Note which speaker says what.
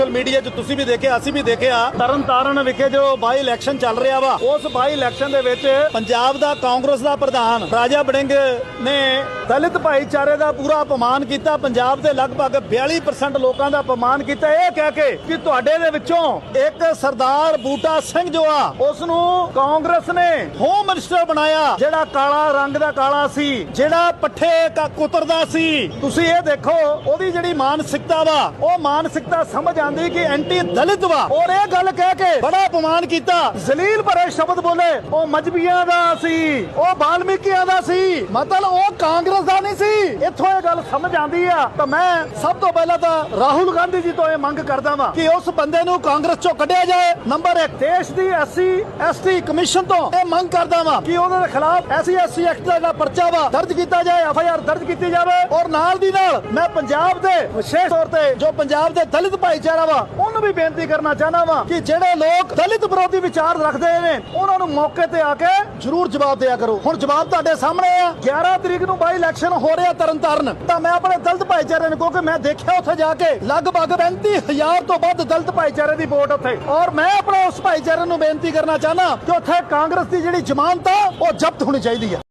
Speaker 1: Social media 'ਚ ਤੁਸੀਂ ਵੀ ਦੇਖਿਆ, ਅਸੀਂ ਵੀ ਦੇਖਿਆ, ਤਰਨ ਤਾਰਨ ਵਿਖੇ ਜੋ ਬਾਈ ਇਲੈਕਸ਼ਨ ਚੱਲ ਰਿਹਾ ਵਾ, ਉਸ ਬਾਈ ਇਲੈਕਸ਼ਨ ਦੇ ਵਿੱਚ ਪੰਜਾਬ ਦਾ ਕਾਂਗਰਸ ਦਾ ਪ੍ਰਧਾਨ ਰਾਜਾ ਬੜਿੰਗ ਨੇ ਦਲਿਤ ਭਾਈਚਾਰੇ ਦਾ ਪੂਰਾ ਅਪਮਾਨ ਕੀਤਾ। ਪੰਜਾਬ ਦੇ ਲਗਭਗ 42% ਲੋਕਾਂ ਦਾ ਅਪਮਾਨ ਕੀਤਾ। ਇਹ ਕਹਿ ਕੇ ਕਿ ਤੁਹਾਡੇ ਦੇ ਵਿੱਚੋਂ ਇੱਕ ਸਰਦਾਰ ਬੂਟਾ ਸਿੰਘ ਜੋ ਆ ਉਸ ਨੂੰ ਕਾਂਗਰਸ ਨੇ ਹੋਮ ਮਿਨਿਸਟਰ ਬਣਾਇਆ, ਜਿਹੜਾ ਕਾਲਾ ਰੰਗ ਦਾ ਕਾਲਾ ਸੀ, ਜਿਹੜਾ ਪੱਠੇ ਕਾ ਕੁਤਰਦਾ ਸੀ। ਤੁਸੀਂ ਇਹ ਦੇਖੋ, ਉਹਦੀ ਜਿਹੜੀ ਮਾਨਸਿਕਤਾ ਵਾ, ਉਹ ਮਾਨਸਿਕਤਾ ਸਮਝ ਆ ਆਂਦੀ ਕਿ ਐਂਟੀ ਦਲਿਤ ਵਾ। ਔਰ ਇਹ ਗੱਲ ਕਹਿ ਕੇ ਬੜਾ ਅਪਮਾਨ ਕੀਤਾ। ਜ਼ਲੀਲ ਭਰੇ ਸ਼ਬਦ ਬੋਲੇ। ਉਹ ਮਜਬੀਆਂ ਦਾ ਸੀ। ਉਹ ਬਾਲਮੀਕੀਆਂ ਦਾ ਸੀ। ਮਤਲਬ ਉਹ ਕਾਂਗਰਸ ਦਾ ਨਹੀਂ ਸੀ। ਇੱਥੋਂ ਇਹ ਗੱਲ ਸਮਝ ਆਂਦੀ ਆ, ਤਾਂ ਮੈਂ ਸਭ ਤੋਂ ਪਹਿਲਾਂ ਤਾਂ ਰਾਹੁਲ ਗਾਂਧੀ ਜੀ ਤੋਂ ਇਹ ਮੰਗ ਕਰਦਾ ਵਾਂ ਕਿ ਉਸ ਬੰਦੇ ਨੂੰ ਕਾਂਗਰਸ ਚੋਂ ਕੱਢਿਆ ਜਾਏ। ਨੰਬਰ 1 ਦੇਸ਼ ਦੀ ਐਸਸੀ, ਐਸਟੀ ਕਮਿਸ਼ਨ ਤੋਂ ਇਹ ਮੰਗ ਕਰਦਾ ਵਾਂ ਕਿ ਉਹਨਾਂ ਦੇ ਖਿਲਾਫ ਐਸਸੀ ਐਸਸੀ ਐਕਟ ਦਾ ਜਿਹੜਾ ਪਰਚਾ ਵਾ, ਦਰਜ ਕੀਤਾ ਜਾਏ, ਐਫ ਆਈ ਆਰ ਦਰਜ ਕੀਤੀ ਜਾਵੇ। ਔਰ ਨਾਲ ਦੀ ਨਾਲ ਮੈਂ ਪੰਜਾਬ ਦੇ, ਵਿਸ਼ੇਸ਼ ਤੌਰ ਤੇ ਜੋ ਪੰਜਾਬ ਦੇ ਦਲਿਤ ਭਾਈਚਾਰਾ ਵਾ, ਉਹਨੂੰ ਵੀ ਬੇਨਤੀ ਕਰਨਾ ਚਾਹਨਾ ਵਾਂ ਕਿ ਜਿਹੜੇ ਲੋਕ ਦਲਿਤ ਵਿਰੋਧੀ ਵਿਚਾਰ ਰੱਖਦੇ ਨੇ, ਉਹਨਾਂ ਨੂੰ ਮੌਕੇ ਤੇ ਆ ਕੇ ਜ਼ਰੂਰ ਜਵਾਬ ਦਿਆ ਕਰੋ। ਹੁਣ ਜਵਾਬ ਤੁਹਾਡੇ ਸਾਹਮਣੇ ਆ। 11 ਤਰੀਕ ਨੂੰ ਬਾਈ ਇਲੈਕਸ਼ਨ ਹੋ ਰਿਹਾ ਤਰਨ ਤਰਨਤਾਰਨ ਤਾਂ ਮੈਂ ਆਪਣੇ ਦਲਿਤ ਭਾਈਚਾਰੇ ਨੂੰ ਕਿਉਂਕਿ ਮੈਂ ਦੇਖਿਆ ਉੱਥੇ ਜਾ ਕੇ ਲਗਭਗ 35000 ਤੋਂ ਵੱਧ ਦਲਿਤ ਭਾਈਚਾਰੇ ਦੀ ਵੋਟ ਉੱਥੇ। ਔਰ ਮੈਂ ਆਪਣੇ ਉਸ ਭਾਈਚਾਰੇ ਨੂੰ ਬੇਨਤੀ ਕਰਨਾ ਚਾਹਨਾ ਕਿ ਉੱਥੇ ਕਾਂਗਰਸ ਦੀ ਜਿਹੜੀ ਜ਼ਮਾਨਤ ਆ, ਉਹ ਜ਼ਬਤ ਹੋਣੀ ਚਾਹੀਦੀ ਹੈ